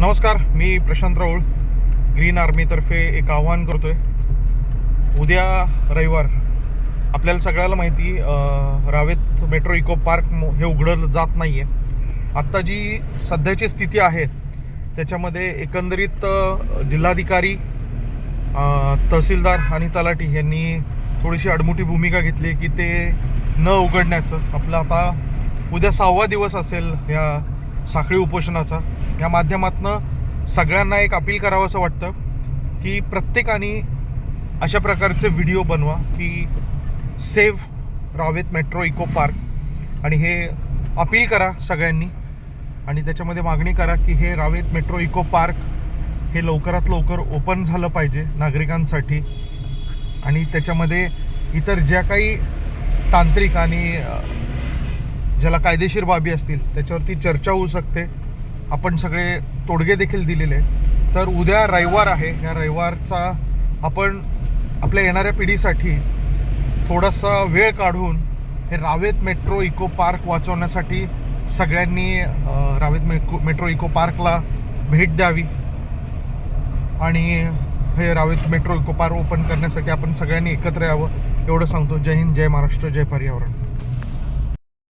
नमस्कार मी प्रशांत राऊळ. ग्रीन आर्मीतर्फे एक आवाहन करतोय. उद्या रविवार. आपल्याला सगळ्याला माहिती रावेत मेट्रो इको पार्क हे उघडलं जात नाही आहे आत्ता जी सध्याची स्थिती आहे त्याच्यामध्ये एकंदरीत जिल्हाधिकारी तहसीलदार आणि तलाठी यांनी थोडीशी अडमुठी भूमिका घेतली की ते न उघडण्याचं. आपलं आता उद्या सहावा दिवस असेल या साखळी उपोषणाचा. या माध्यमातनं सगळ्यांना एक अपील करावं असं वाटतं की प्रत्येकाने अशा प्रकारचे व्हिडिओ बनवा की save Ravet metro eco park. आणि हे अपील करा सगळ्यांनी. आणि त्याच्यामध्ये मागणी करा की हे रावेत मेट्रो इको पार्क हे लवकरात लवकर ओपन झालं पाहिजे नागरिकांसाठी. आणि त्याच्यामध्ये इतर ज्या काही तांत्रिक आणि ज्याला कायदेशीर बाबी असतील त्याच्यावरती चर्चा होऊ शकते. आपण सगळे तोडगे देखील दिलेले आहेत. तर उद्या रविवार आहे. या रविवारचा आपण आपल्या येणाऱ्या पिढीसाठी थोडासा वेळ काढून हे रावेत मेट्रो इको पार्क वाचवण्यासाठी सगळ्यांनी रावेत मेट्रो मेट्रो इको पार्कला भेट द्यावी. आणि हे Ravet metro eco park open करण्यासाठी आपण सगळ्यांनी एकत्र यावं एवढं सांगतो. जय हिंद जय महाराष्ट्र जय पर्यावरण.